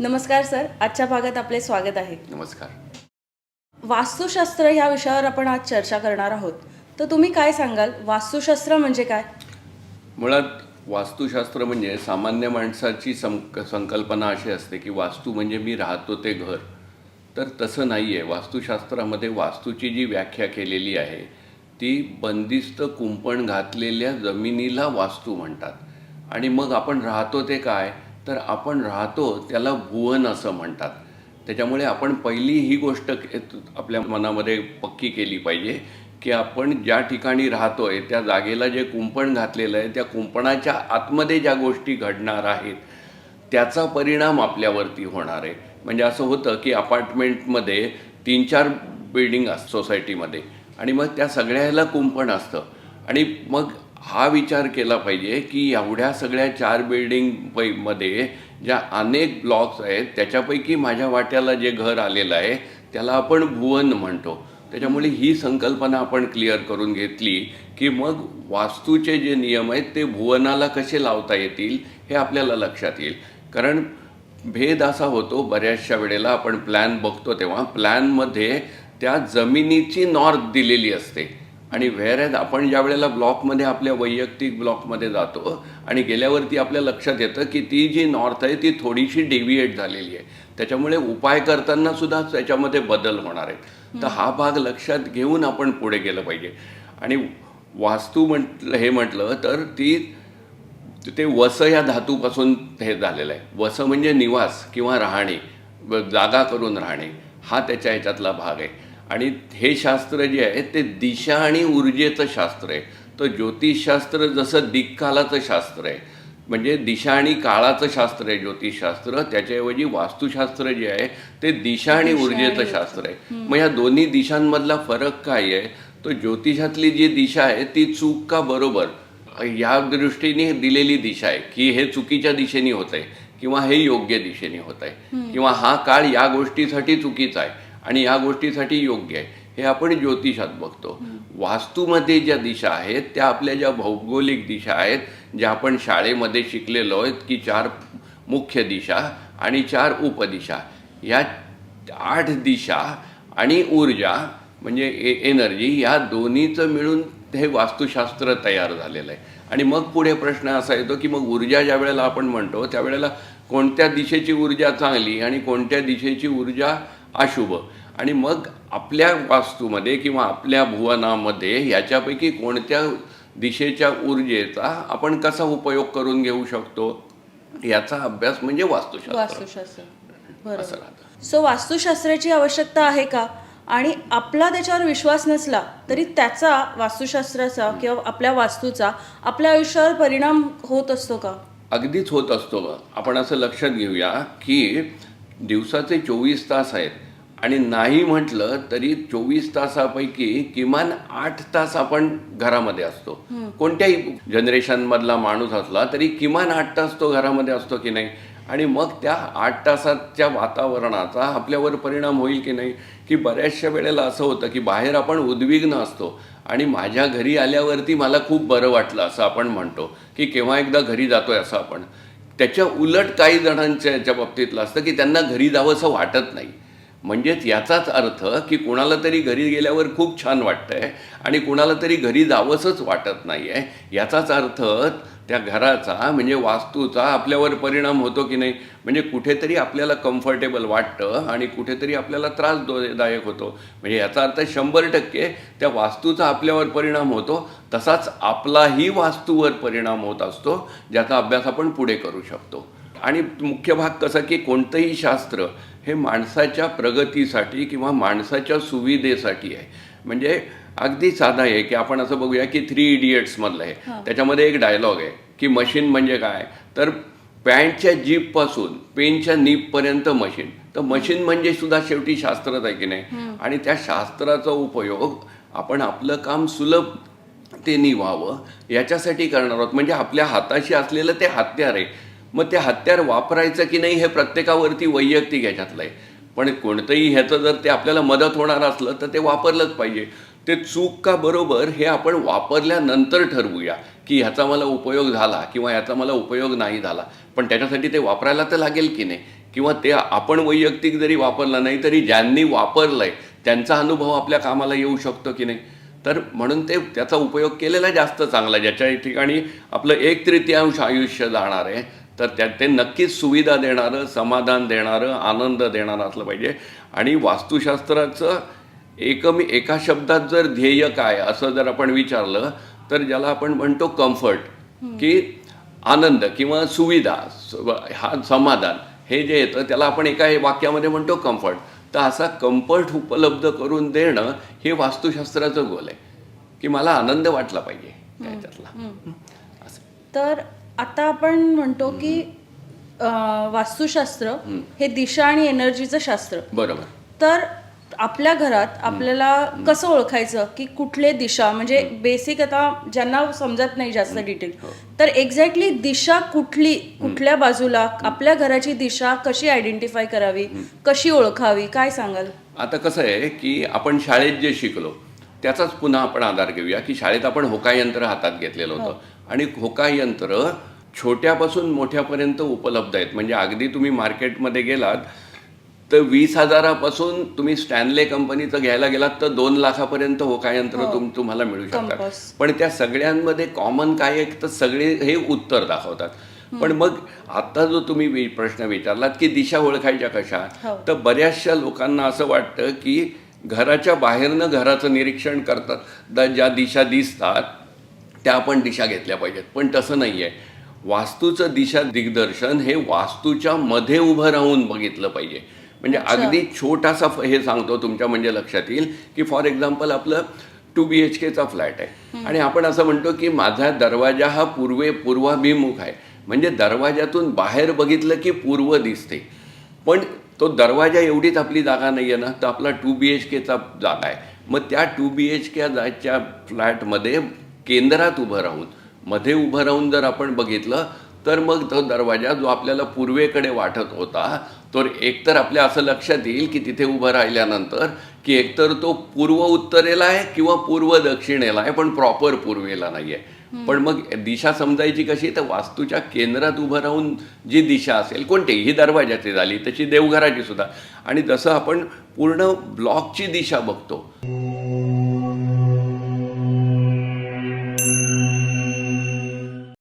नमस्कार सर. आजच्या भागात आपले स्वागत आहे. नमस्कार. वास्तुशास्त्र ह्या विषयावर आपण आज चर्चा करणार आहोत. तर तुम्ही काय सांगाल? वास्तुशास्त्र म्हणजे काय? मुळात वास्तुशास्त्र म्हणजे सामान्य माणसाची संक संकल्पना अशी असते की वास्तू म्हणजे मी राहतो ते घर. तर तसं नाही आहे वास्तुशास्त्रामध्ये वास्तूची जी व्याख्या केलेली आहे ती बंदिस्त कुंपण घातलेल्या जमिनीला वास्तू म्हणतात. आणि मग आपण राहतो ते काय? तर आपण राहतो त्याला भुवन असं म्हणतात. त्याच्यामुळे आपण पहिली ही गोष्ट आपल्या मनामध्ये पक्की केली पाहिजे की आपण ज्या ठिकाणी राहतोय त्या जागेला जे कुंपण घातलेलं आहे त्या कुंपणाच्या आतमध्ये ज्या गोष्टी घडणार आहेत त्याचा परिणाम आपल्यावरती होणार आहे. म्हणजे असं होतं की अपार्टमेंटमध्ये तीन चार बिल्डिंग असतात सोसायटीमध्ये आणि मग त्या सगळ्याला कुंपण असतं. आणि मग हा विचार केला पाहिजे की एवढ्या सगळ्या चार बिल्डिंग पै मध्ये ज्या अनेक ब्लॉक्स आहेत त्याच्यापैकी माझ्या वाट्याला जे घर आलेलं आहे त्याला आपण भुवन म्हणतो. त्याच्यामुळे ही संकल्पना आपण क्लिअर करून घेतली की मग वास्तूचे जे नियम आहेत ते भुवनाला कसे लावता येतील हे आपल्याला लक्षात येईल. कारण भेद असा होतो बऱ्याचशा वेळेला आपण प्लॅन बघतो तेव्हा प्लॅनमध्ये त्या जमिनीची नॉर्थ दिलेली असते. आणि व्हेर आपण ज्या वेळेला ब्लॉकमध्ये आपल्या वैयक्तिक ब्लॉकमध्ये जातो आणि गेल्यावरती आपल्या लक्षात येतं की ती जी नॉर्थ आहे ती थोडीशी डेव्हिएट झालेली आहे. त्याच्यामुळे उपाय करताना सुद्धा त्याच्यामध्ये बदल होणार आहेत. तर हा भाग लक्षात घेऊन आपण पुढे गेलं पाहिजे. आणि वास्तू म्हटलं हे म्हटलं तर ती ते वस या धातूपासून हे झालेलं आहे. वस म्हणजे निवास किंवा राहणे जागा करून राहणे. हा त्याच्या ह्याच्यातला भाग आहे. आणि हे शास्त्र जे आहे ते दिशा आणि ऊर्जेचं शास्त्र आहे. तर ज्योतिषशास्त्र जसं दिक्कालाचं शास्त्र आहे म्हणजे दिशा आणि काळाचं शास्त्र आहे ज्योतिषशास्त्र त्याच्याऐवजी वास्तुशास्त्र जे आहे ते दिशा आणि ऊर्जेचं शास्त्र आहे. मग या दोन्ही दिशांमधला फरक काय आहे? तो ज्योतिषातली जी दिशा आहे ती चूक का बरोबर? या दृष्टीने दिलेली दिशा आहे की हे चुकीच्या दिशेने होत आहे किंवा हे योग्य दिशेने होत आहे किंवा हा काळ या गोष्टीसाठी चुकीचा आहे. आणि या गोष्टीसाठी योग्य आहे. हे आपण ज्योतिषात बघतो. वास्तूमध्ये ज्या दिशा आहेत त्या आपल्या ज्या भौगोलिक दिशा आहेत ज्या आपण शाळेमध्ये शिकलेलो आहेत की चार मुख्य दिशा आणि चार उपदिशा. या आठ दिशा आणि ऊर्जा म्हणजे ए एनर्जी या दोन्हीचं मिळून हे वास्तुशास्त्र तयार झालेलं आहे. आणि मग पुढे प्रश्न असा येतो की मग ऊर्जा ज्या वेळेला आपण म्हणतो त्यावेळेला कोणत्या दिशेची ऊर्जा चांगली आणि कोणत्या दिशेची ऊर्जा अशुभ. आणि मग आपल्या वास्तूमध्ये किंवा आपल्या भुवनामध्ये याच्यापैकी कोणत्या दिशेच्या ऊर्जेचा आपण कसा उपयोग करून घेऊ शकतो? याचा अभ्यास म्हणजे वास्तुशास्त्र. वास्तुशास्त्र. बरोबर. सो वास्तुशास्त्राची आवश्यकता आहे का? आणि आपला त्याच्यावर विश्वास नसला तरी त्याचा वास्तुशास्त्राचा किंवा आपल्या वास्तूचा आपल्या आयुष्यावर परिणाम होत असतो का? अगदीच होत असतो ग. आपण असं लक्षात घेऊया की दिवसाचे चोवीस तास आहेत. आणि नाही म्हटलं तरी चोवीस तासापैकी किमान आठ तास आपण घरामध्ये असतो. कोणत्याही जनरेशनमधला माणूस असला तरी किमान आठ तास तो घरामध्ये असतो की नाही? आणि मग त्या आठ तासाच्या वातावरणाचा आपल्यावर परिणाम होईल की नाही? की बऱ्याचशा वेळेला असं होतं की बाहेर आपण उद्विग्न असतो. आणि माझ्या घरी आल्यावरती मला खूप बरं वाटलं असं आपण म्हणतो. की केव्हा एकदा घरी जातोय असं आपण. त्याच्या उलट काही जणांच्या याच्या बाबतीतलं असतं की त्यांना घरी जावंसं वाटत नाही. म्हणजेच याचाच अर्थ की कुणाला तरी घरी गेल्यावर खूप छान वाटतंय आणि कुणाला तरी घरी जावंसंच वाटत नाही आहे याचाच अर्थ त्या घराचा म्हणजे वास्तूचा आपल्यावर परिणाम होतो की नाही? म्हणजे कुठेतरी आपल्याला कम्फर्टेबल वाटतं आणि कुठेतरी आपल्याला त्रासदायक होतो. म्हणजे याचा अर्थ शंभर टक्के त्या वास्तूचा आपल्यावर परिणाम होतो. तसाच आपलाही वास्तूवर परिणाम होत असतो ज्याचा अभ्यास आपण पुढे करू शकतो. आणि मुख्य भाग कसा की कोणतंही शास्त्र हे माणसाच्या प्रगतीसाठी किंवा माणसाच्या सुविधेसाठी आहे. म्हणजे अगदी साधा आहे की आपण असं बघूया की थ्री इडियट्समधलं आहे त्याच्यामध्ये एक डायलॉग आहे की मशीन म्हणजे काय? तर पॅन्टच्या जीपपासून पेनच्या नीपपर्यंत मशीन तर मशीन म्हणजे सुद्धा शेवटी शास्त्रच आहे की नाही? आणि त्या शास्त्राचा उपयोग आपण आपलं काम सुलभ ते व्हावं याच्यासाठी करणार आहोत. म्हणजे आपल्या हाताशी असलेलं ते हत्यार आहे. मग ते हत्यार वापरायचं की नाही हे प्रत्येकावरती वैयक्तिक ह्याच्यातलं आहे. पण कोणतंही ह्याचं जर ते आपल्याला मदत होणार असलं तर ते वापरलंच पाहिजे. ते चूक का बरोबर हे आपण वापरल्यानंतर ठरवूया की ह्याचा मला उपयोग झाला किंवा ह्याचा मला उपयोग नाही झाला. पण त्याच्यासाठी ते वापरायला तर लागेल की नाही? किंवा ते आपण वैयक्तिक जरी वापरलं नाही तरी ज्यांनी वापरलंय त्यांचा अनुभव आपल्या कामाला येऊ शकतो की नाही? तर म्हणून ते त्याचा उपयोग केलेला जास्त चांगला ज्याच्या ठिकाणी आपलं एक तृतीयांश आयुष्य जाणार आहे. तर त्यात ते नक्कीच सुविधा देणारं समाधान देणारं आनंद देणारं असलं पाहिजे. आणि वास्तुशास्त्राचं एकमी एका शब्दात जर ध्येय काय असं जर आपण विचारलं तर ज्याला आपण म्हणतो कम्फर्ट की आनंद किंवा सुविधा हा समाधान हे जे येतं त्याला आपण एका वाक्यामध्ये म्हणतो कम्फर्ट तर असा कम्फर्ट उपलब्ध करून देणं हे वास्तुशास्त्राचं गोल आहे की मला आनंद वाटला पाहिजे. त्याच्यातला तर आता आपण म्हणतो की अं, वास्तुशास्त्र हे दिशा आणि एनर्जीचं शास्त्र. बरोबर. तर आपल्या घरात आपल्याला कसं ओळखायचं की कुठले दिशा म्हणजे बेसिक आता ज्यांना समजत नाही जास्त डिटेल तर एक्झॅक्टली दिशा कुठली कुठल्या बाजूला आपल्या घराची दिशा कशी आयडेंटिफाय करावी कशी ओळखावी काय सांगाल? आता कसं आहे की आपण शाळेत जे शिकलो त्याचाच पुन्हा आपण आधार घेऊया की शाळेत आपण होका यंत्र हातात घेतलेलं होतं. आणि होका यंत्र छोट्यापासून मोठ्यापर्यंत उपलब्ध आहेत. म्हणजे अगदी तुम्ही मार्केटमध्ये गेलात तर वीस हजारापासून तुम्ही स्टॅनले कंपनीचं घ्यायला गेलात तर दोन लाखापर्यंत होका यंत्र तुम तुम्हाला मिळू शकतात. पण त्या सगळ्यांमध्ये कॉमन काय आहे तर सगळे हे उत्तर दाखवतात. पण मग आता जो तुम्ही प्रश्न विचारलात की दिशा ओळखायच्या कशा हो. तर बऱ्याचशा लोकांना असं वाटतं की घराच्या बाहेरनं घराचं निरीक्षण करतात. ज्या दिशा दिसतात त्या आपण दिशा घेतल्या पाहिजेत. पण तसं नाही आहे वास्तूचं दिशा दिग्दर्शन हे वास्तूच्या मध्ये उभं राहून बघितलं पाहिजे. म्हणजे अगदी छोटासा हे सांगतो तुमच्या म्हणजे लक्षात येईल की फॉर एक्झाम्पल आपलं टू बी एच केचा फ्लॅट आहे. आणि आपण असं म्हणतो की माझा दरवाजा हा पूर्वे पूर्वाभिमुख आहे. म्हणजे दरवाजातून बाहेर बघितलं की पूर्व दिसते. पण तो दरवाजा एवढीच आपली जागा नाही आहे ना तर आपला टू बी एच केचा जागा आहे. मग त्या टू बी एच के जायच्या फ्लॅटमध्ये केंद्रात उभं राहून. मध्ये उभं राहून जर आपण बघितलं तर मग तो दरवाजा जो आपल्याला पूर्वेकडे वाटत होता तर एकतर आपल्या असं लक्षात येईल की तिथे उभं राहिल्यानंतर की एकतर तो पूर्व उत्तरेला आहे किंवा पूर्व दक्षिणेला आहे पण प्रॉपर पूर्वेला नाही आहे पण मग दिशा समजायची कशी? तर वास्तूच्या केंद्रात उभं राहून जी दिशा असेल कोणती? ही दरवाजाची झाली तशी देवघराची सुद्धा. आणि जसं आपण पूर्ण ब्लॉकची दिशा बघतो